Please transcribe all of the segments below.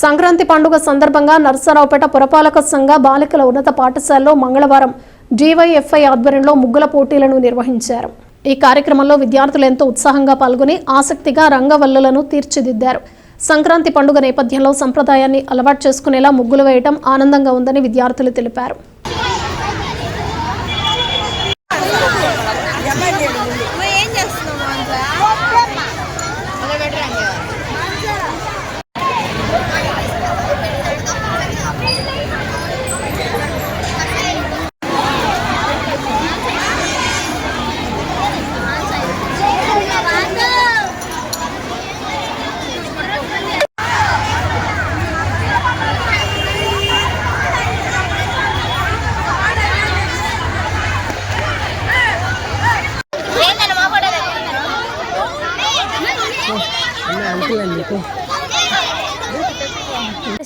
సంక్రాంతి పండుగ సందర్భంగా నర్సరావుపేట పురపాలక సంఘ బాలికల ఉన్నత పాఠశాలలో మంగళవారం జీవైఎఫ్ఐ ఆధ్వర్యంలో ముగ్గుల పోటీలను నిర్వహించారు. ఈ కార్యక్రమంలో విద్యార్థులు ఎంతో ఉత్సాహంగా పాల్గొని ఆసక్తిగా రంగవల్లులను తీర్చిదిద్దారు. సంక్రాంతి పండుగ నేపథ్యంలో సంప్రదాయాన్ని అలవాటు చేసుకునేలా ముగ్గులు వేయటం ఆనందంగా ఉందని విద్యార్థులు తెలిపారు.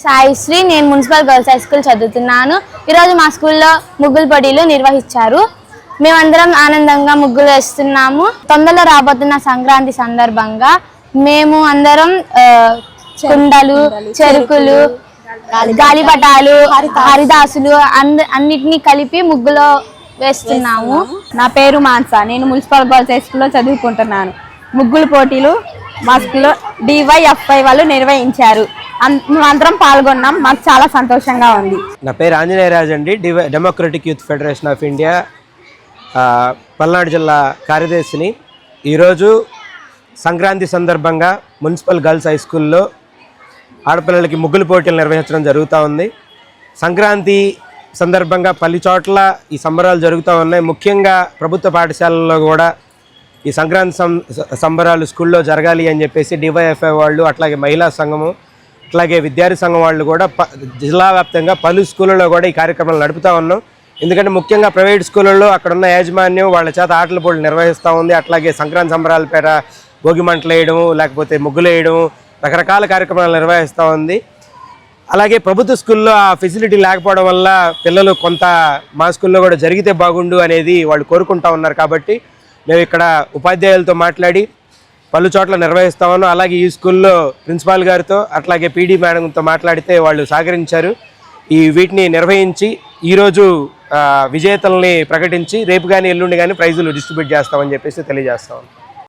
సాయిశ్రీ నేను మున్సిపల్ గర్ల్స్ హై స్కూల్ చదువుతున్నాను. ఈరోజు మా స్కూల్లో ముగ్గుల పోటీలు నిర్వహించారు. మేమందరం ఆనందంగా ముగ్గులు వేస్తున్నాము. తొందరలో రాబోతున్న సంక్రాంతి సందర్భంగా మేము అందరం కుండలు చెరుకులు గాలిపటాలు హరిదాసులు అంద అన్నిటినీ కలిపి ముగ్గులో వేస్తున్నాము. నా పేరు మాన్సా. నేను మున్సిపల్ గర్ల్స్ హై స్కూల్లో చదువుకుంటున్నాను. ముగ్గులు పోటీలు మా స్కూల్లో డివైఎఫ్ఐ వాళ్ళు నిర్వహించారు. అందరం మేమందరం పాల్గొన్నాం. మాకు చాలా సంతోషంగా ఉంది. నా పేరు ఆంజనేయరాజ్ అండి. DY democratic youth federation of India Palnadu జిల్లా కార్యదర్శిని. ఈరోజు సంక్రాంతి సందర్భంగా మున్సిపల్ గర్ల్స్ హై స్కూల్లో ఆడపిల్లలకి ముగ్గులు పోటీలు నిర్వహించడం జరుగుతూ ఉంది. సంక్రాంతి సందర్భంగా పలు చోట్ల ఈ సంబరాలు జరుగుతూ ఉన్నాయి. ముఖ్యంగా ప్రభుత్వ పాఠశాలల్లో కూడా ఈ సంక్రాంతి సం సంబరాలు స్కూల్లో జరగాలి అని చెప్పేసి డివైఎఫ్ఐ వాళ్ళు అట్లాగే మహిళా సంఘము అట్లాగే విద్యార్థి సంఘం వాళ్ళు కూడా ప జిల్లా వ్యాప్తంగా పలు స్కూళ్ళలో కూడా ఈ కార్యక్రమాలు నడుపుతూ ఉన్నాం. ఎందుకంటే ముఖ్యంగా ప్రైవేట్ స్కూళ్ళల్లో అక్కడ ఉన్న యాజమాన్యం వాళ్ళ చేత ఆటల పోటీలు నిర్వహిస్తూ ఉంది. అట్లాగే సంక్రాంతి సంబరాల పేర భోగి మంటలు వేయడము లేకపోతే ముగ్గులు వేయడము రకరకాల కార్యక్రమాలు నిర్వహిస్తూ ఉంది. అలాగే ప్రభుత్వ స్కూల్లో ఆ ఫెసిలిటీ లేకపోవడం వల్ల పిల్లలు కొంత మా స్కూల్లో కూడా జరిగితే బాగుండు అనేది వాళ్ళు కోరుకుంటా ఉన్నారు కాబట్టి మేము ఇక్కడ ఉపాధ్యాయులతో మాట్లాడి పలు చోట్ల నిర్వహిస్తామను అలాగే ఈ స్కూల్లో ప్రిన్సిపాల్ గారితో అట్లాగే పీడీ మేడంతో మాట్లాడితే వాళ్ళు సహకరించారు. ఈ వీటిని నిర్వహించి ఈరోజు విజేతల్ని ప్రకటించి రేపు కానీ ఎల్లుండి కానీ ప్రైజులు డిస్ట్రిబ్యూట్ చేస్తామని చెప్పేసి తెలియజేస్తాం